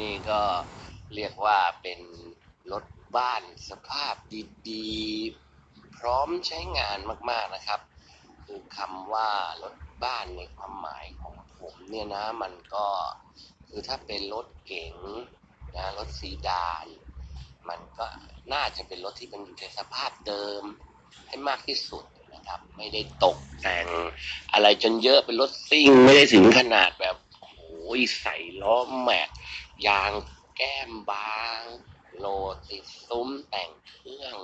นี่ก็เรียกว่าเป็นรถบ้านสภาพดีๆ พร้อมใช้งานมากๆนะครับ คือคำว่ารถบ้านในความหมายของผมเนี่ยนะมันก็คือถ้าเป็นรถเก๋งนะรถซีดานมันก็น่าจะเป็นรถที่มันอยู่ในสภาพเดิมให้มากที่สุดนะครับ ไม่ได้ตกแต่งอะไรจนเยอะเป็นรถซิ่ง ไม่ได้ถึงขนาดแบบโอ้ยใส่ล้อแม็ก ยางแก้มบาง โหลดติดซุ้มแต่งเครื่อง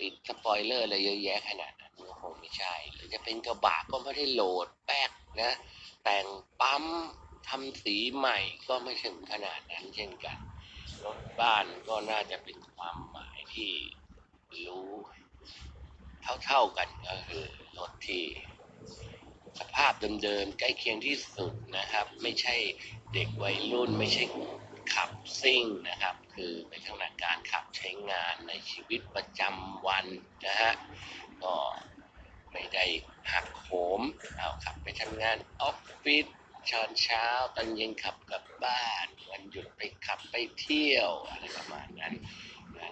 ติดสปอยเลอร์อะไรเยอะแยะขนาดนั้นก็คงไม่ใช่ หรือจะเป็นกระบะก็ไม่ได้โหลดแป๊กนะ แต่งปั๊มทำสีใหม่ก็ไม่ถึงขนาดนั้นเช่นกัน รถบ้านก็น่าจะเป็นความหมายที่รู้ เท่าๆกันก็คือรถที่ สภาพเดิมๆใกล้เคียงที่สุดนะครับ ไม่ใช่เด็กวัยรุ่น ไม่ใช่ขับซิ่งนะครับ คือเป็นลักษณะการขับใช้งานในชีวิตประจำวันนะฮะก็ไม่ได้หักโหมเอาขับไปทำงานออฟฟิศตอนเช้าตอนเย็นขับกลับบ้านวันหยุดไปขับไปเที่ยวอะไรประมาณนั้น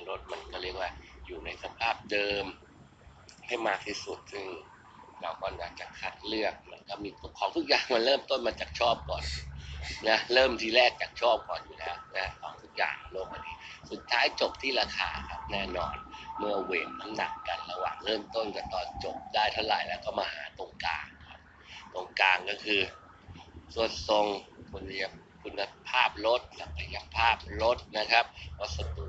รถมันก็เรียกว่าอยู่ในสภาพเดิมให้มากที่สุดซึ่ง เราก็อยากจะคัดเลือกมันก็มีของทุกอย่างมันเริ่มต้นมาจากชอบก่อนนะเริ่มทีแรกจากชอบก่อนอยู่แล้วนะของทุกอย่างโลกนี้ สุดท้ายจบที่ราคาครับแน่นอน เมื่อเวทน้ำหนักกันระหว่างเริ่มต้นกับตอนจบได้เท่าไหร่แล้วก็มาหาตรงกลางครับตรงกลางก็คือส่วนทรงคุณภาพคุณภาพรถศักยภาพรถนะครับ วัสดุ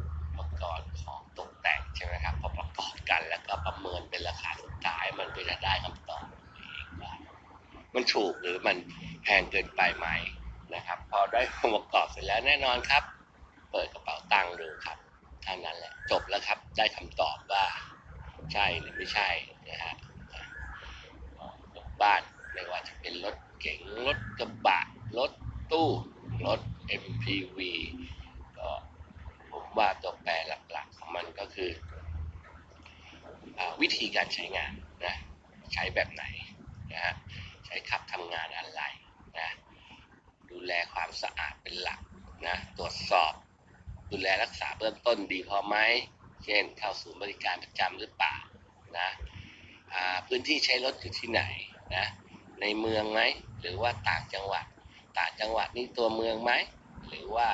มันถูกหรือมันแพงเกินไปไหมนะครับ พอได้องค์ประกอบเสร็จแล้วแน่นอนครับ เปิดกระเป๋าตังค์ดูครับเท่านั้นแหละจบแล้วครับได้คำตอบว่าใช่หรือไม่ใช่นะฮะรถบ้านไม่ว่าจะเป็นรถเก๋งรถกระบะรถตู้รถ MPV ก็ผมว่าตัวแปรหลักๆของมันก็คืออวิธีการใช้งานนะใช้แบบไหนนะฮะใช้ขับทำงานอะไรนะดูแลความสะอาดเป็นหลักนะตรวจสอบ ดูแลรักษาเบื้องต้นดีพอไหมเช่นเข้าศูนย์บริการประจำหรือเปล่านะพื้นที่ใช้รถอยู่ที่ไหนนะในเมืองไหมหรือว่าต่างจังหวัด ต่างจังหวัดนี่ตัวเมืองไหมหรือว่า